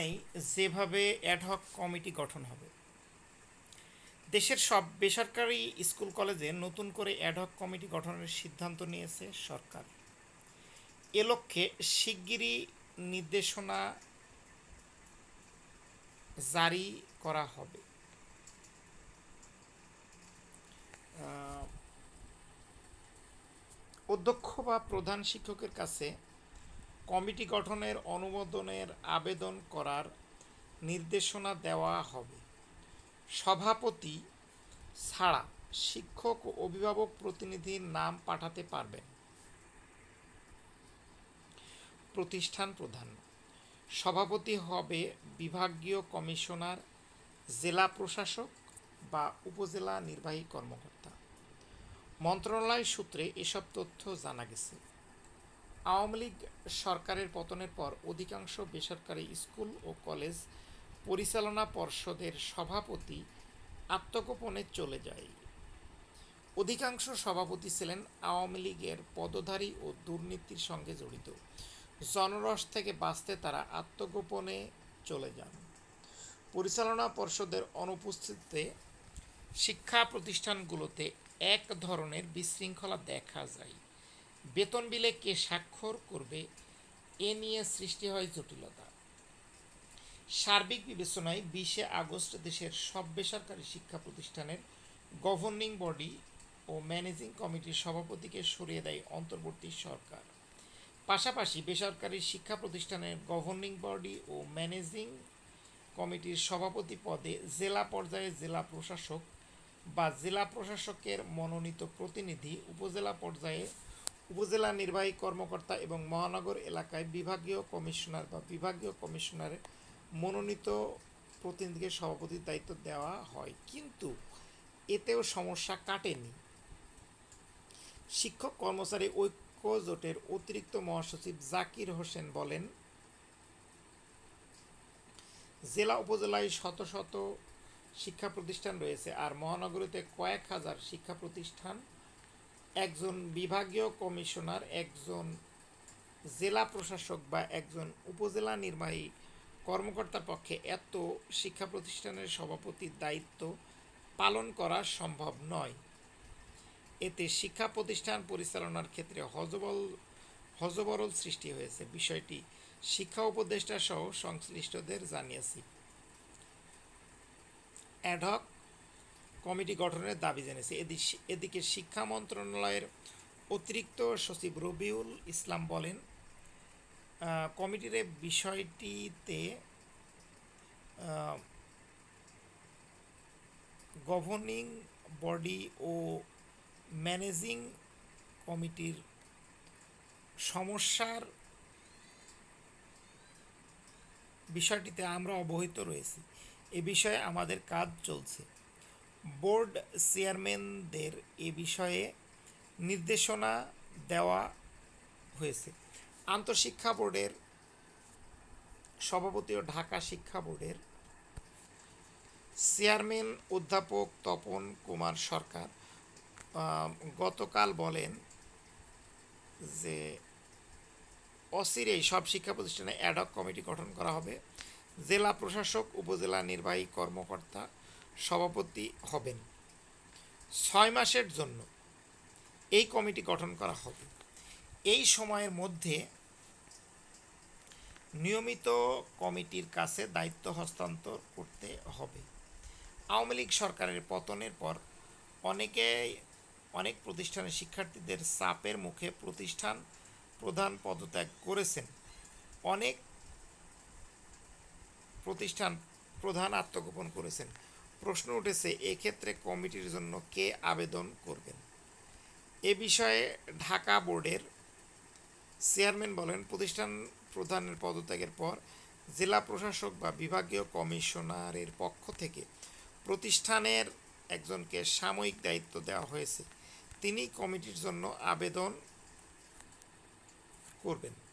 নেই, যেভাবে ad hoc committee গঠন হবে। দেশের সব বেসরকারি স্কুল কলেজে নতুন করে অ্যাডহক কমিটি গঠনের সিদ্ধান্ত নিয়েছে সরকার। এ লক্ষ্যে শিগগিরই নির্দেশনা জারি করা হবে। অধ্যক্ষ বা প্রধান শিক্ষকের কাছে কমিটি গঠনের অনুমোদনের আবেদন করার নির্দেশনা দেওয়া হবে। সভাপতি ছাড়া শিক্ষক ও অভিভাবক প্রতিনিধির নাম পাঠাতে পারবেন। প্রতিষ্ঠান প্রধান। সভাপতি হবে বিভাগীয় কমিশনার, জেলা প্রশাসক বা উপজেলা নির্বাহী কর্মকর্তা। মন্ত্রণালয় সূত্রে এসব তথ্য জানা গেছে। আওয়ামী লীগ সরকারের পতনের পর অধিকাংশ বেসরকারি স্কুল ও কলেজ পরিচালনা পর্ষদের সভাপতি আত্মগোপনে চলে যায়। অধিকাংশ সভাপতি ছিলেন আওয়ামী লীগের পদধারী ও দুর্নীতির সঙ্গে জড়িত। জনরস থেকে বাঁচতে তারা আত্মগোপনে চলে যান। পরিচালনা পর্ষদের অনুপস্থিতিতে শিক্ষা প্রতিষ্ঠানগুলোতে এক ধরনের বিশৃঙ্খলা দেখা যায়। বেতন বিলে কে স্বাক্ষর করবে, এ নিয়ে সৃষ্টি হয় জটিলতা। সার্বিক বিবেচনায় বিশে আগস্ট দেশের সব বেসরকারি শিক্ষা প্রতিষ্ঠানের গভর্নিং বডি ও ম্যানেজিং কমিটির সভাপতিকে সরিয়ে দেয় অন্তর্বর্তী সরকার। পাশাপাশি বেসরকারি শিক্ষা প্রতিষ্ঠানের গভর্নিং বডি ও ম্যানেজিং কমিটির সভাপতি পদে জেলা পর্যায়ে জেলা প্রশাসক বা জেলা প্রশাসকের মনোনীত প্রতিনিধি উপজেলা পর্যায়ে উপজেলা নির্বাহী কর্মকর্তা এবং মহানগর এলাকায় বিভাগীয় কমিশনার বা বিভাগীয় কমিশনারের মনোনীত প্রতিনিধিকে সভাপতির দায়িত্ব দেওয়া হয়। কিন্তু এতেও সমস্যা কাটেনি। শিক্ষক, কর্মচারী, ঐক্য জোটের অতিরিক্ত মহাসচিব জাকির হোসেন বলেন, জেলা উপজেলায় শত শত শিক্ষা প্রতিষ্ঠান রয়েছে আর মহানগরীতে কয়েক হাজার শিক্ষা প্রতিষ্ঠান একজন বিভাগীয় কমিশনার, একজন জেলা প্রশাসক বা একজন উপজেলা নির্বাহী কর্মকর্তার পক্ষে এত শিক্ষা প্রতিষ্ঠানের সভাপতির দায়িত্ব পালন করা সম্ভব নয়। এতে শিক্ষা প্রতিষ্ঠান পরিচালনার ক্ষেত্রে হজবল, হজবরল সৃষ্টি হয়েছে। বিষয়টি শিক্ষা উপদেষ্টা সহ সংশ্লিষ্টদের জানিয়েছি। অ্যাডহক কমিটি গঠনের দাবি জানিয়েছে। এদি- এদিকে শিক্ষা মন্ত্রণালয়ের অতিরিক্ত সচিব রবিউল ইসলাম বলেন কমিটির বিষয়টিতে গভর্নিং বডি ও ম্যানেজিং কমিটির সমস্যার বিষয়টিতে আমরা অবহিত রয়েছি। এ বিষয়ে আমাদের কাজ চলছে। বোর্ড চেয়ারম্যানদের এ বিষয়ে নির্দেশনা দেওয়া হয়েছে। আন্তঃশিক্ষা বোর্ডের সভাপতি ও ঢাকা শিক্ষা বোর্ডের চেয়ারম্যান অধ্যাপক তপন কুমার সরকার গতকাল বলেন যে অচিরেই সব শিক্ষা প্রতিষ্ঠানে অ্যাডহক কমিটি গঠন করা হবে। জেলা প্রশাসক, উপজেলা নির্বাহী কর্মকর্তা সভাপতি হবেন। ছয় মাসের জন্য এই কমিটি গঠন করা হবে। এই সময়ের মধ্যে নিয়মিত কমিটির কাছে দায়িত্ব হস্তান্তর করতে হবে। আওয়ামী লীগ সরকারের পতনের পর অনেকেই, অনেক প্রতিষ্ঠানের শিক্ষার্থীদের চাপের মুখে প্রতিষ্ঠান প্রধান পদত্যাগ করেছেন। অনেক প্রতিষ্ঠান প্রধান আত্মগোপন করেছেন। প্রশ্ন উঠেছে, এক্ষেত্রে কমিটির জন্য কে আবেদন করবেন? এ বিষয়ে ঢাকা বোর্ডের চেয়ারম্যান বলেন, প্রতিষ্ঠান প্রধানের পদত্যাগের পর জেলা প্রশাসক বা বিভাগীয় কমিশনারের পক্ষ থেকে প্রতিষ্ঠানের একজনকে সাময়িক দায়িত্ব দেওয়া হয়েছে। তিনি কমিটির জন্য আবেদন করবেন।